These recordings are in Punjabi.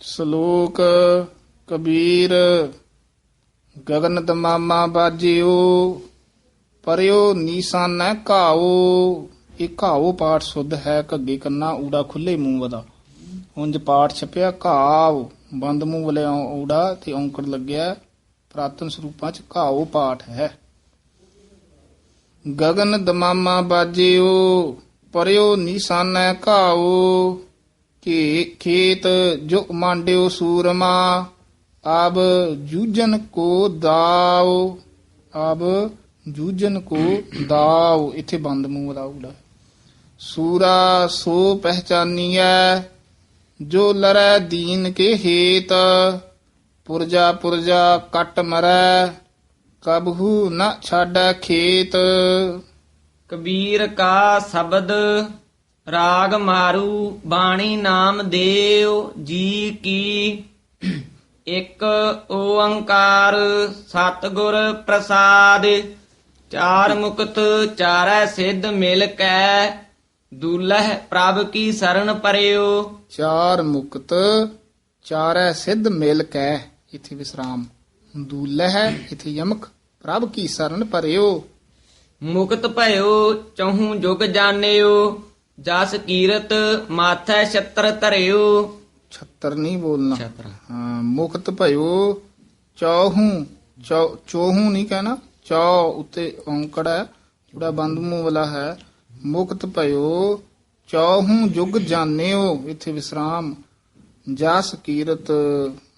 ਸ਼ਲੋਕ ਕਬੀਰ ਗਗਨ ਤਮਾਮਾ ਬਾਜਿਓ, ਪਰਿਓ ਨੀਸਾਨੈ ਘਾਓ, ਇਹ ਘਾਓ ਪਾਠ ਸੁਧ ਹੈ ਘੱਗੇ ਕੰਨਾ ਊੜਾ ਖੁੱਲੇ ਮੂੰਹ ਵਦਾ ਉਂਝ ਪਾਠ ਛਪਿਆ ਘਾਵ ਬੰਦ ਮੂੰਹ ਵਾਲੇ ਊੜਾ ਤੇ ਔਂਕੜ ਲੱਗਿਆ, ਪ੍ਰਾਤਨ ਸਰੂਪਾਂ ਚ ਘਾਓ ਪਾਠ ਹੈ। ਗਗਨ ਦਮਾਮਾ ਬਾਜਿਓ, ਪਰਿਓ ਨੀਸਾਨੈ ਘਾਓ ਕਿ ਖੇਤ ਜੋ ਮਾਂਡਿਓ ਸੂਰਮਾ, ਆਬ ਜੂਜਨ ਕੋ ਦਾਓ, ਆਬ ਜੂਜਨ ਕੋ ਦਾਓ। ਇੱਥੇ ਬੰਦ ਮੂੰਹ ਦਾ ਉੜਾ ਸੂਰਾ ਸੋ ਪਹਿਚਾਨੀਐ, ਜੋ ਲਰੈ ਦੀਨ ਕੇ ਹੇਤ, ਪੁਰਜਾ ਪੁਰਜਾ ਕਟ ਮਰੈ, ਕਬਹੂ ਨ ਛਾਡੈ ਖੇਤ। ਕਬੀਰ ਕਾ ਸ਼ਬਦ ਰਾਗ ਮਾਰੂ ਬਾਣੀ ਨਾਮ ਦੇਵ ਜੀ ਕੀ। ਇੱਕ ਓੰਕਾਰ ਸਤਿਗੁਰ ਪ੍ਰਸਾਦ ਚਾਰ ਮੁਕਤ ਚਾਰੈ ਸਿੱਧ ਮਿਲ ਕੈ ਦੁਲਹ ਪ੍ਰਭ ਕੀ ਸਰਣ ਪਰਿਓ। ਚਾਰ ਮੁਕਤ ਚਾਰੈ ਸਿੱਧ ਮਿਲ ਕੈ ਇਥੇ ਵਿਸਰਾਮ। ਦੂਲਹ ਇਥੇ ਯਮਕ ਪ੍ਰਭ ਕੀ ਸਰਨ ਪਰਿਓ। ਮੁਕਤ ਭਇਓ ਚਹੂ ਜੁਗ ਜਾਣਿਓ। ਜਸ ਕੀਰਤ ਮਾਥੈ ਛਤਰ ਧਰਿਓ। ਛੱਤਰ ਨਹੀਂ ਬੋਲਣਾ। ਛਤਰ। ਹਾਂ ਮੁਕਤ ਭਇਓ ਚੌਹੂ ਚੌ- ਚੌਹੂ ਨਹੀਂ ਕਹਿਣਾ ਚੌ ਉੱਤੇ ਔਂਕੜ ਹੈ ਜਿਹੜਾ ਬੰਦ ਮੂੰਹ ਵਾਲਾ ਹੈ। ਮੁਕਤ ਭਇਓ ਚੌਹੂ ਜੁਗ ਜਾਣਿਓ ਇਥੇ ਵਿਸਰਾਮ। ਜਸ ਕੀਰਤ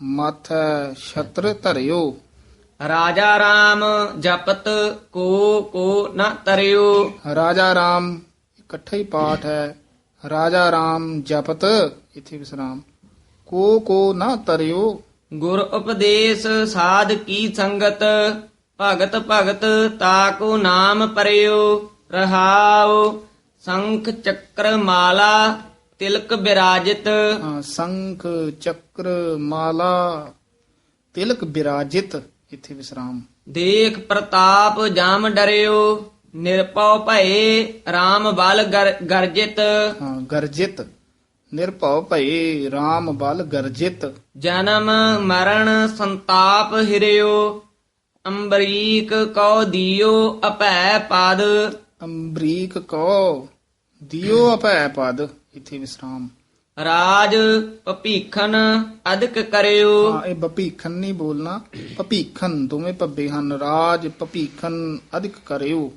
ਮਾਥੈ ਛਤਰ ਧਰਿਓ। ਰਾਜਾ ਰਾਮ ਜਪਤ ਕੋ ਕੋ ਨ ਤਰਿਓ ਰਾਜਾ ਰਾਮ ਇਕੱਠਾ ਹੀ ਪਾਠ ਹੈ। ਰਾਜਾ ਰਾਮ ਜਪਤ ਇਥੇ ਵਿਸਰਾਮ ਕੋ ਕੋ ਨਾ ਤਰਿਓ। ਗੁਰ ਉਪਦੇਸ਼ ਸਾਧ ਕੀ ਸੰਗਤ ਭਗਤ ਭਗਤ ਤਾਕੋ ਨਾਮ ਪਰਿਓ ਰਹਾਉ। ਸੰਖ ਚੱਕਰ ਮਾਲਾ ਤਿਲਕ ਬਿਰਾਜਿਤ। ਸੰਖ ਚੱਕਰ ਮਾਲਾ ਤਿਲਕ ਬਿਰਾਜਿਤ ਇਥੇ ਵਿਸਰਾਮ ਦੇਖ ਪ੍ਰਤਾਪ ਜਾਮ ਡਰਿਓ। ਨਿਰਪਉ ਭਏ RAM ਬਲ ਗਰ- ਗਰਜਿਤ। ਹਾਂ ਗਰਜਿਤ। ਨਿਰਭਉ ਭਏ RAM ਬਲ ਗਰਜਿਤ। ਜਨਮ ਮਰਨ ਸੰਤਾਪ ਹਿਰਿਓ ਅੰਬਰੀਕ ਕਉ ਦਿਓ ਅਪੈ ਪਦ। ਅੰਬਰੀਕ ਕੋ ਦਿਓ ਅਪੈ ਪਦ। ਇਥੇ ਵਿਸਰਾਮ। ਰਾਜ ਭਪੀਖਨ ਅਦਕ ਕਰਿਓ। ਹਾਂ ਇਹ ਭਪੀਖਨ ਨਹੀਂ ਬੋਲਣਾ। ਭਪੀਖਨ ਦੋਵੇਂ ਪੱਬੇ ਹਨ। ਰਾਜ ਭਪੀਖਨ ਅਧਿਕ ਕਰਿਓ।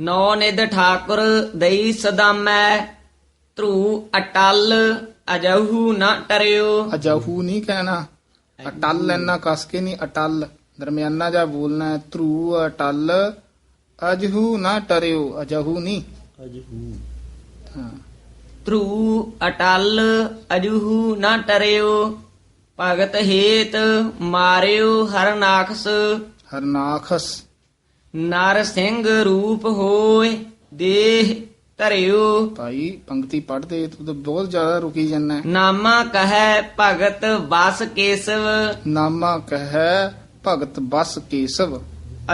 ਨੌ ਨਿਧ ਠਾਕੁਰ ਦਈ ਸਦਾਮੈ ਧਰੂ ਅਟਲ ਅਜਹੂ ਨ ਟਰਿਓ। ਅਜਹੂ ਨਹੀਂ ਕਹਿਣਾ। ਅਟਲ ਇੰਨਾ ਕਸ ਕੇ ਨਹੀਂ ਅਟਲ। ਦਰਮਿਆਨਾ ਜਾ ਬੋਲਣਾ ਹੈ ਧਰੂ ਅਟਲ ਅਜਹੂ ਨਾ ਟਰਿਓ। ਅਜਹੂ ਨਹੀਂ। ਹਾਂ। ਧਰੂ ਅਟਲ ਅਜਹੂ ਨ ਟਰਿਓ। ਭਗਤ ਹੇਤ ਮਾਰਿਓ ਹਰਨਾਖਸ। ਹਰਨਾਖਸ। ਨਰ ਸਿੰਘ ਰੂਪ ਹੋਏ ਦੇਹ ਧਰਿਓ। ਭਾਈ ਪੰਕਤੀ ਪੜ੍ਹਦੇ ਤੂੰ ਤਾਂ ਬਹੁਤ ਜ਼ਿਆਦਾ ਰੁਕੀ ਜਾਂਦਾ ਨਾਮਾ ਕਹੈ ਭਗਤ ਬਸ ਕੇਸਵ। ਨਾਮਾ ਕਹੈ ਭਗਤ ਬਸ ਕੇਸਵ।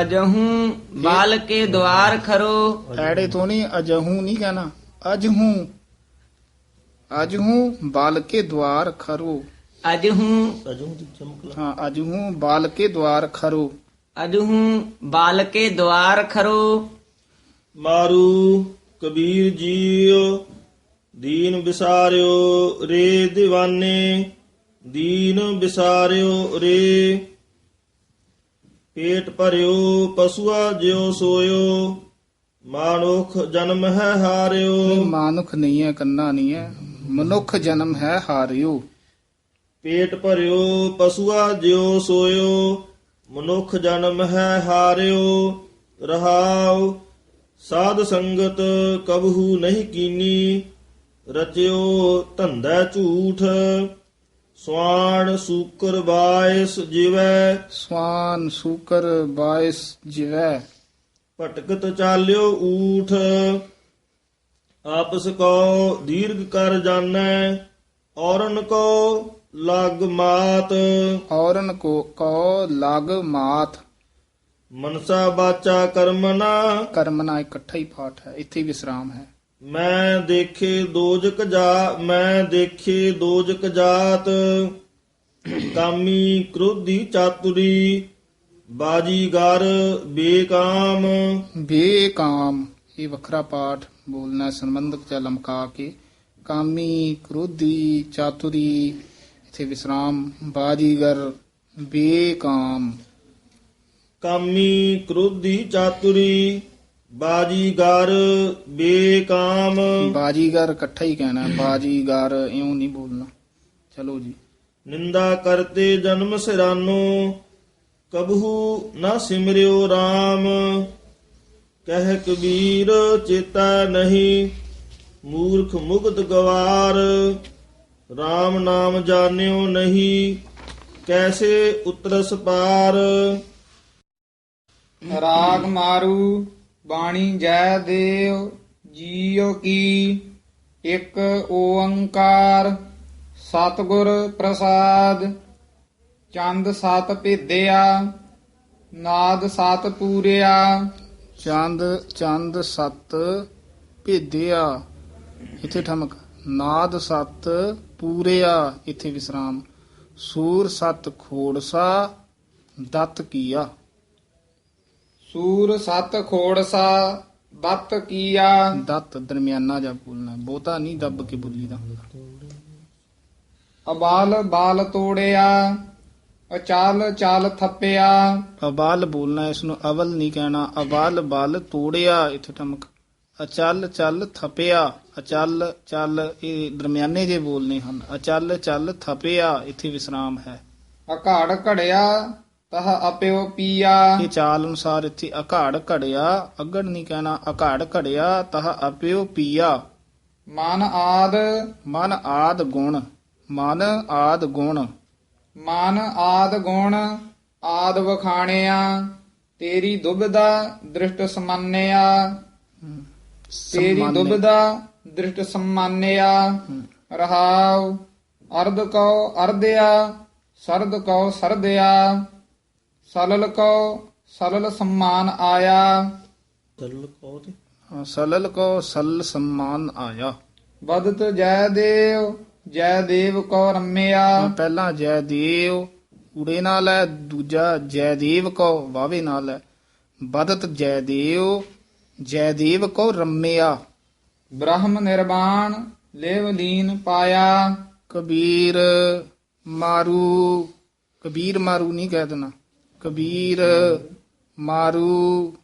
ਅਜਹੂ ਬਾਲ ਕੇ ਦਵਾਰ ਖਰੋ। ਐੜੇ ਤੋਂ ਨਹੀਂ ਅਜਹੂ ਨਹੀਂ ਕਹਿਣਾ। ਅਜਹੂ ਅਜਹੂ ਬਾਲ ਕੇ ਦਵਾਰ ਖਰੋ। ਅਜਹੂ ਹਾਂ ਅਜਹੂ ਬਾਲ ਕੇ ਦਵਾਰ ਖਰੋ। ਅਜਹੂ ਬਾਲ ਕੇ ਦਵਾਰ ਖਰੋ। ਮਾਰੂ ਕਬੀਰ ਜੀਉ ਦੀਨ ਵਿਸਾਰਿਓ ਰੇ دیਵਾਨੇ ਦੀਨ ਵਿਸਾਰਿਓ ਰੇ। ਪੇਟ ਭਰਿਓ ਪਸ਼ੂਆ ਜਿਉ ਸੋਇਓ ਮਾਨੁਖ ਜਨਮ ਹੈ ਹਾਰਿਓ। ਮਾਨੁਖ ਨਹੀਂ ਹੈ ਕੰਨਾ ਨਹੀਂ ਹੈ। ਮਨੁੱਖ ਜਨਮ ਹੈ ਹਾਰਿਓ। ਪੇਟ ਭਰਿਓ ਪਸ਼ੂਆ ਜਿਉ ਸੋਇਓ ਮਨੁੱਖ ਜਨਮ ਹੈ ਹਾਰਿਓ ਰਹਾਉ ਸਾਧ ਸੰਗਤ ਕਬਹੂ ਨਹੀਂ ਕੀਨੀ ਰਚਿਓ ਧੰਦਾ ਝੂਠ ਸਵਾਣ ਸੂਕਰ ਬਾਇਸ ਜਿਵੈ। ਸਵਾਨ ਸੂਕਰ ਬਾਇਸ ਜਿਵੈ। ਭਟਕਤ ਚਾਲਿਓ ਊਠ ਆਪਸ ਕੋ ਦੀਰਘ ਕਰ ਜਾਣੈ ਔਰਨ ਕੋ ਲਗ ਮਾਤ ਔਰਨ ਕੋ ਕੋ ਲਗ ਮਾਤ ਮਨਸਾ ਬਾਚਾ ਕਰਮਨਾ ਕਰਮਨਾ ਇਕੱਠਾ ਹੀ ਪਾਠ ਹੈ ਇੱਥੇ ਹੀ ਵਿਸਰਾਮ ਹੈ ਮੈਂ ਦੇਖੇ ਦੋਜਕ ਜਾ ਮੈਂ ਦੇਖੇ ਦੋਜਕ ਜਾਤ ਕਾਮੀ ਕ੍ਰੋਧੀ ਚਾਤੁਰੀ ਬਾਜੀਗਰ ਬੇਕਾਮ ਬੇਕਾਮ ਇਹ ਵੱਖਰਾ ਪਾਠ ਬੋਲਣਾ ਸੰਬੰਧਕ ਚ ਲਮਕਾ ਕੇ ਕਾਮੀ ਕ੍ਰੋਧੀ ਚਾਤੁਰੀ ਇਥੇ ਵਿਸਰਾਮ ਬਾਜੀਗਰ ਬੇਕਾਮ। ਕਾਮੀ ਕ੍ਰੋਧੀ ਚਾਤੁਰੀ ਬਾਜੀਗਰ ਬੇਕਾਮ। ਬਾਜੀਗਰ ਇਕੱਠਾ ਹੀ ਕਹਿਣਾ ਬਾਜੀਗਰ ਇਉਂ ਨਹੀਂ ਬੋਲਣਾ। ਚਲੋ ਜੀ। ਨਿੰਦਾ ਕਰਤੇ ਜਨਮ ਸਿਰਾਨੋ ਕਬਹੂ ਨਾ ਸਿਮਰਿਓ RAM ਕਹਿ ਕਬੀਰ ਚੇਤਾ ਨਹੀਂ ਮੂਰਖ ਮੁਗਤ ਗਵਾਰ। RAM ਨਾਮ ਜਾਣਿਓ ਨਹੀਂ ਕੈਸੇ ਉਤਰਸ ਪਾਰ? ਰਾਗ ਮਾਰੂ ਬਾਣੀ ਜੈ ਦੇਵ ਜੀਉ ਕੀ? ਇੱਕ ਓੰਕਾਰ ਸਤਿਗੁਰ ਪ੍ਰਸਾਦ। ਚੰਦ ਸਤ ਭੇਦਿਆ ਨਾਦ ਸਤ ਪੂਰਿਆ। ਚੰਦ ਚੰਦ ਸਤ ਭੇਦਿਆ। ਇਥੇ ਠਮਕ। ਨਾਦ ਸਤ ਪੂਰਿਆ ਇਥੇ ਵਿਸਰਾਮ। ਸੂਰ ਸਤ ਖੋੜਸਾ ਦਤ ਕੀਆ। ਸੂਰ ਸਤ ਖੋੜਸਾ ਬਤ ਕੀਆ। ਦਤ ਦਰਮਿਆਨਾ ਜਾ ਬੋਲਣਾ ਬਹੁਤਾ ਨਹੀਂ ਦੱਬ ਕੇ ਬੋਲੀ ਦਾ ਅਬਾਲ ਬਾਲ ਤੋੜਿਆ ਅਚਲ ਚਲ ਥੱਪਿਆ। ਅਬਾਲ ਬੋਲਣਾ ਇਸ ਨੂੰ ਅਵਲ ਨਹੀਂ ਕਹਿਣਾ। ਅਬਾਲ ਬਲ ਤੋੜਿਆ ਇਥੇ ਠਮਕ। ਅਚਲ ਚੱਲ ਥਪਿਆ ਅਚਲ ਚੱਲ ਇਹ ਦਰਮਿਆਨੇ ਜੇ ਬੋਲਨੇ ਹਨ ਅਚਲ ਚੱਲ ਥਪਿਆ ਇਥੇ ਵਿਸਰਾਮ ਹੈ। ਅਘਾੜ ਘੜਿਆ ਤਹ ਅਪਿਓ ਪੀਆ। ਇਹ ਚਾਲ ਅਨੁਸਾਰ ਇੱਥੇ ਅਘਾੜ ਘੜਿਆ ਅਗੜ ਨਹੀਂ ਕਹਿਣਾ ਅਘਾੜ ਘੜਿਆ ਤਹ ਅਪਿਓ ਪੀਆ। ਮਨ ਆਦ। ਮਨ ਆਦ ਗੁਣ ਮਨ ਆਦ ਗੁਣ। ਮਨ ਆਦ ਗੁਣ ਆਦ ਵਖਾਣਿਆ ਤੇਰੀ ਦੁਬਦਾ ਦ੍ਰਿਸ਼ਟ ਸਮਾਨਿਆ। ਤੇਰੀ। ਦੁਬਦਾ ਦ੍ਰਿਸ਼ਟ ਸਮਾਨਿਆ। ਰਹਾਉ ਅਰਧ ਕਉ ਅਰਧਿਆ ਸਰਦ ਕਉ ਸਰਦਿਆ ਸਲਲ ਕਉ ਸਲਲ ਸਮਾਨ ਆਇਆ। ਚੱਲ ਕਹੋ ਤੇ? ਹਾਂ, ਸਲਲ ਕੋ ਸਲ ਸਮਾਨ ਆਇਆ। ਬਦਤ ਜੈ ਦੇਵ ਜੈ ਦੇਵ ਕਉ ਰਮਿਆ। ਪਹਿਲਾਂ ਜੈ ਦੇਵ ਉੜੇ ਨਾਲ ਹੈ ਦੂਜਾ ਜੈ ਦੇਵ ਕੋ ਵਾਵੇ ਨਾਲ ਹੈ। ਬਦਤ ਜੈ ਦੇਵ ਜੈ ਦੇਵ ਕੋ ਰਮਿਆ। ਬ੍ਰਹਮ ਨਿਰਵਾਣ ਲੇਵ ਲੀਨ ਪਾਇਆ। ਕਬੀਰ ਮਾਰੂ। ਕਬੀਰ ਮਾਰੂ ਨਹੀਂ ਕਹਿ ਦੇਣਾ। ਕਬੀਰ ਮਾਰੂ।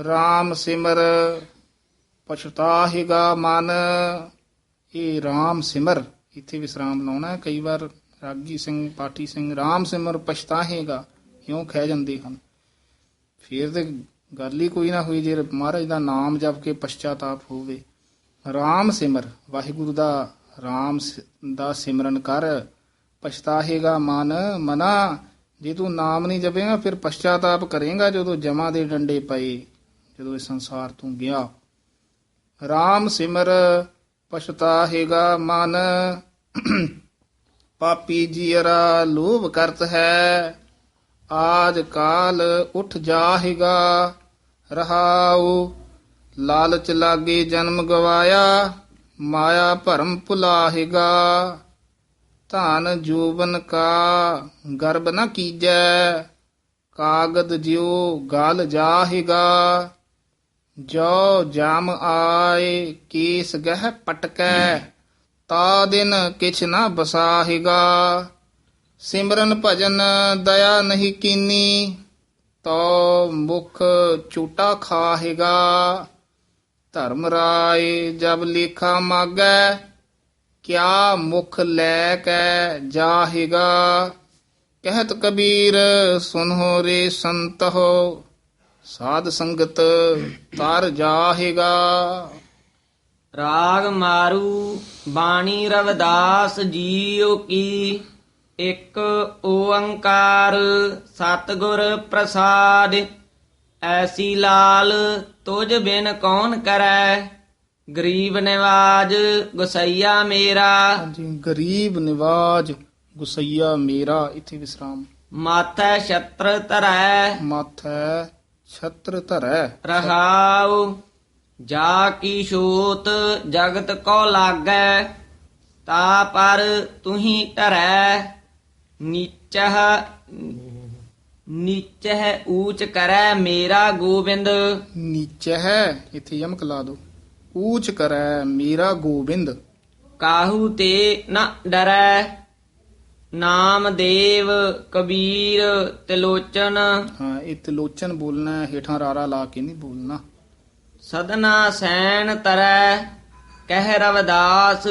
RAM ਸਿਮਰ ਪਛਤਾਹੇਗਾ ਮਨ। ਇਹ RAM ਸਿਮਰ ਇੱਥੇ ਵਿਸਰਾਮ ਲਾਉਣਾ। ਕਈ ਵਾਰ ਰਾਗੀ ਸਿੰਘ ਪਾਠੀ ਸਿੰਘ RAM ਸਿਮਰ ਪਛਤਾਹੇਗਾ ਇਉਂ ਕਹਿ ਜਾਂਦੇ ਹਨ। ਫਿਰ ਤੇ ਗੱਲ ਹੀ ਕੋਈ ਨਾ ਹੋਈ ਜੇ ਮਹਾਰਾਜ ਦਾ ਨਾਮ ਜਪ ਕੇ ਪਛਤਾਤਾਪ ਹੋਵੇ। ਰਾਮ ਸਿਮਰ, ਵਾਹਿਗੁਰੂ ਦਾ ਰਾਮ ਦਾ ਸਿਮਰਨ ਕਰ, ਪਛਤਾਹੇਗਾ ਮਨ, ਮਨਾ, ਜੇ ਤੂੰ ਨਾਮ ਨਹੀਂ ਜਪੇਗਾ ਫਿਰ ਪਛਤਾਤਾਪ ਕਰੇਗਾ ਜਦੋਂ ਜਮਾ ਦੇ ਡੰਡੇ ਪਏ, ਜਦੋਂ ਇਸ ਸੰਸਾਰ ਤੋਂ ਗਿਆ। ਰਾਮ ਸਿਮਰ, ਪਛਤਾਹੇਗਾ ਮਨ, ਪਾਪੀ ਜੀਰਾ ਲੋਭ ਕਰਤ ਹੈ। ਆਜ ਕਾਲ ਉਠ ਜਾਹੇਗਾ, ਰਹਾਉ, ਲਾਲਚ ਲਾਗੇ ਜਨਮ ਗਵਾਇਆ, ਮਾਇਆ ਭਰਮ ਭੁਲਾਹੇਗਾ। ਧਨ ਜੋਬਨ ਕਾ ਗਰਬ ਨ ਕੀਜੈ, ਕਾਗਦ ਜਿਉ ਗਲ ਜਾਹੇਗਾ। ਜੋ ਜਮ ਆਏ, ਕੇਸ ਗਹਿ ਪਟਕੈ, ਤਾ ਦਿਨ ਕਿਛ ਨਾ ਬਸਾਹੇਗਾ। ਸਿਮਰਨ ਭਜਨ ਦਇਆ ਨਹੀਂ ਕੀਨੀ ਤੋ ਮੁਖ ਝੂਟਾ ਖਾਹੇਗਾ। ਧਰਮ ਰਾਏ ਜਬ ਲੇਖਾ ਮਾਗੈ, ਕਿਆ ਮੁਖ ਲੈ ਕੇ ਜਾਹੇਗਾ। ਕਹਿਤ ਕਬੀਰ ਸੁਨੋ ਰੇ ਸੰਤਹੁ, ਸਾਧ ਸੰਗਤ ਤਰ ਜਾਹੇਗਾ। ਰਾਗ ਮਾਰੂ ਬਾਣੀ ਰਵਦਾਸ ਜੀਉ ਕੀ। ਇੱਕ ਓੰਕਾਰ ਸਤਿਗੁਰ ਪ੍ਰਸਾਦ ਐਸੀ ਲਾਲ ਤੁਝ ਬਿਨ ਕੌਣ ਕਰੈ? ਗਰੀਬ ਨਿਵਾਜ ਗੁਸਈਆ ਮੇਰਾ। ਹਾਂਜੀ ਗਰੀਬ ਨਿਵਾਜ ਗੁਸਈਆ ਮੇਰਾ ਇਥੇ ਵਿਸਰਾਮ। ਮਾਥੈ ਛਤਰ ਧਰੈ। ਮਾਥੈ ਛਤਰ ਧਰੈ। ਰਹਾਉ ਜਾ ਕੀ ਛੋਤ ਜਗਤ ਕੋ ਲਾਗੈ? ਤਾ ਪਰ ਤੁਹੀ ਧਰੈ। ਨੀਚਹ ਨੀਚਹ ਊਚ ਕਰੈ ਮੇਰਾ ਗੋਬਿੰਦ। ਨੀਚ ਹੈ ਇੱਥੇ ਯਮਕ ਲਾ ਦੋ। ਊਚ ਕਰੈ ਮੇਰਾ ਗੋਬਿੰਦ। ਕਾਹੂ ਤੇ ਨ ਡਰੈ? ਨਾਮ ਦੇਵ ਕਬੀਰ ਤਿਲੋਚਨ। ਹਾਂ ਇਹ ਤਿਲੋਚਨ ਬੋਲਣਾ ਹੇਠਾਂ ਰਾਰਾ ਲਾ ਕੇ ਨਹੀਂ ਬੋਲਣਾ। ਸਦਨਾ ਸੈਣ ਤਰੈ ਕਹਿ ਰਵਦਾਸ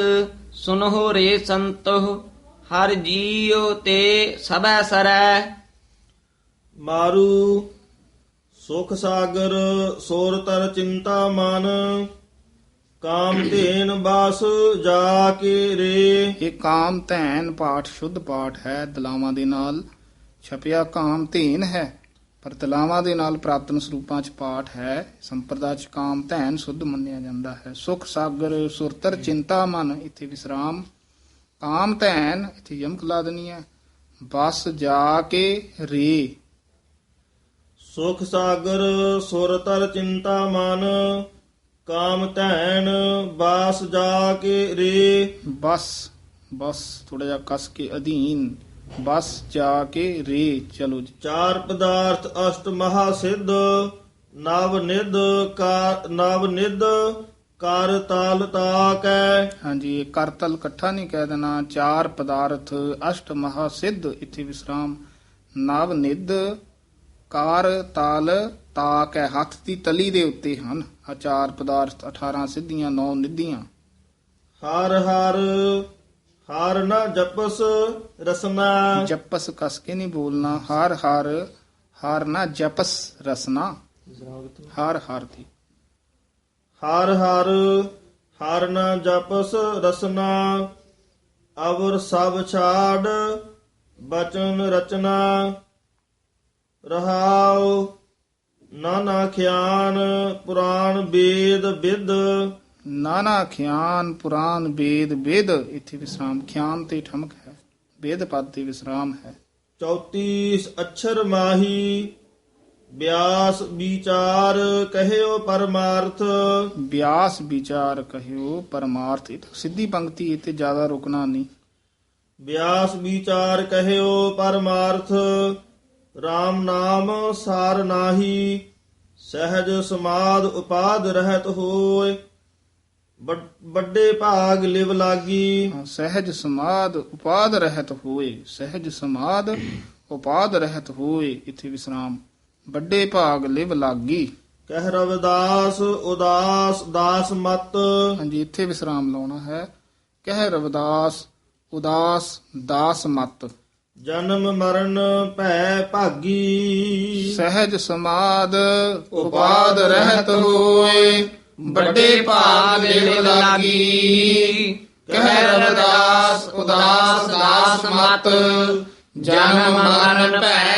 ਸੁਨਹੁ ਰੇ ਸੰਤੋ ਹਰ ਜੀਉ ਤੇ ਸਭੈ ਸਰੈ। ਮਾਰੂ ਸੁਖ ਸਾਗਰ ਸੋਰ ਤਰ ਚਿੰਤਾ ਮਨ ਕਾਮ ਧੇਨ ਬਾਸ ਜਾ ਕੇ ਰੇ। ਇਹ ਕਾਮ ਧੈਨ ਪਾਠ ਸ਼ੁੱਧ ਪਾਠ ਹੈ ਦਲਾਵਾਂ ਦੇ ਨਾਲ ਛਪਿਆ ਕਾਮ ਧੇਨ ਹੈ ਪਰ ਦਲਾਵਾਂ ਦੇ ਨਾਲ ਪ੍ਰਾਪਤਨ ਸਰੂਪਾਂ ਚ ਪਾਠ ਹੈ ਸੰਪਰਦਾ ਚ ਕਾਮ ਧੈਨ ਸ਼ੁੱਧ ਮੰਨਿਆ ਜਾਂਦਾ ਹੈ। ਸੁਖ ਸਾਗਰ ਸੁਰਤਰ ਚਿੰਤਾ ਮਨ ਇੱਥੇ ਵਿਸਰਾਮ ਕਾਮ ਧੈਨ ਇੱਥੇ ਯਮਕ ਲਾ ਦੇਣੀ ਹੈ। ਬਸ ਜਾ ਕੇ ਰੇ। ਸੁਖ ਸਾਗਰ ਸੁਰ ਤਰ ਚਿੰਤਾ ਮਨ ਕਾਮ ਧੈਨ ਬਾਸ ਜਾ ਕੇ ਰੇ। ਬਸ ਬਸ ਥੋੜਾ ਜਿਹਾ ਕਸ ਕੇ ਅਧੀਨ। ਬਸ ਜਾ ਕੇ ਰੇ। ਚਲੋ ਜੀ। ਚਾਰ ਪਦਾਰਥ ਅਸ਼ਟ ਮਹਾ ਸਿੱਧ ਨਵ ਨਿਧ ਕਾ ਨਵ ਨਿਧ ਕਰ ਤਾਲ ਤਾਕੈ ਹਾਂਜੀ ਇਹ ਕਰਤਲ ਇਕੱਠਾ ਨਹੀਂ ਕਹਿ ਦੇਣਾ। ਚਾਰ ਪਦਾਰਥ ਅਸ਼ਟ ਮਹਾ ਸਿੱਧ ਇੱਥੇ ਵਿਸਰਾਮ। ਨਵ ਨਿਧ ਕਾਰ ਤਾਲ ਤਾਕ ਹੈ ਹੱਥ ਦੀ ਤਲੀ ਦੇ ਉੱਤੇ ਹਨ। ਆ ਚਾਰ ਪਦਾਰਥ 18 ਸਿੱਧੀਆਂ 9 ਨਿੱਧੀਆਂ। ਹਰ ਹਰ ਹਰ ਨ ਜਪਸ ਰਸਨਾ। ਜਪਸ ਕਸ ਕੇ ਨਹੀਂ ਬੋਲਣਾ। ਹਰ ਹਰ ਹਰ ਨਾ ਜਪਸ ਰਸਨਾ। ਹਰ ਹਰ ਦੀ। ਹਰ ਹਰ ਹਰ ਨ ਜਪਸ ਰਸਨਾ ਅਵਰ ਸਭ ਛਾੜ ਬਚਨ ਰਚਨਾ। ਰਹਾਉ ਨਾਨਾ ਖਿਆਨ ਪੁਰਾਣ ਵੇਦ ਵਿਦ ਨਾਨਾ ਖਿਆਨ ਪੁਰਾਨ ਵੇਦ ਵੇਦ ਇੱਥੇ ਵਿਸਰਾਮ ਖਿਆਨ ਤੇ ਠਮਕ ਹੈ। ਵੇਦ ਪਦ ਤੇ ਵਿਸਰਾਮ ਹੈ। 34 ਅਛਰ ਮਾਹੀ ਬਿਆਸ ਵਿਚਾਰ ਕਹਿਓ ਪਰਮਾਰਥ। ਵਿਆਸ ਵਿਚਾਰ ਕਹਿਓ ਪਰਮਾਰਥ ਇਹ ਤਾਂ ਸਿੱਧੀ ਪੰਕਤੀ ਇਹ ਤੇ ਜ਼ਿਆਦਾ ਰੁਕਣਾ ਨਹੀਂ। ਬਿਆਸ ਵਿਚਾਰ ਕਹਿਓ ਪਰਮਾਰਥ RAM ਨਾਮ ਸਾਰ ਨਾਹੀ ਸਹਿਜ ਸਮਾਦ ਉਪਾਦ ਰਹਿਤ ਹੋਏ ਵੱਡ- ਭਾਗ ਲਿਵ ਲਾਗੀ। ਸਹਿਜ ਸਮਾਦ ਉਪਾਦ ਰਹਿਤ ਹੋਏ ਸਹਿਜ ਸਮਾਦ ਉਪਾਦ ਰਹਿਤ ਹੋਏ ਇੱਥੇ ਵਿਸਰਾਮ। ਵੱਡੇ ਭਾਗ ਲਿਵ ਲਾਗੀ। ਕਹਿ ਰਵਿਦਾਸ ਉਦਾਸ ਦਾਸ ਮਤ। ਹਾਂਜੀ ਇੱਥੇ ਵਿਸਰਾਮ ਲਾਉਣਾ ਹੈ। ਕਹਿ ਰਵਿਦਾਸ ਉਦਾਸ ਦਾਸ ਮਤ। ਜਨਮ ਮਰਨ ਭੈ ਭਾਗੀ। ਸਹਿਜ ਸਮਾਦ ਉਪਾਦ ਰਹਿਤ ਹੋਏ ਵੱਡੇ ਭਾਗ ਲਿਵ ਲਾਗੀ। ਕਹਿ ਰਵਿਦਾਸ ਉਦਾਸ ਦਾਸ ਮਤ। ਜਨਮ ਮਰਨ ਭੈ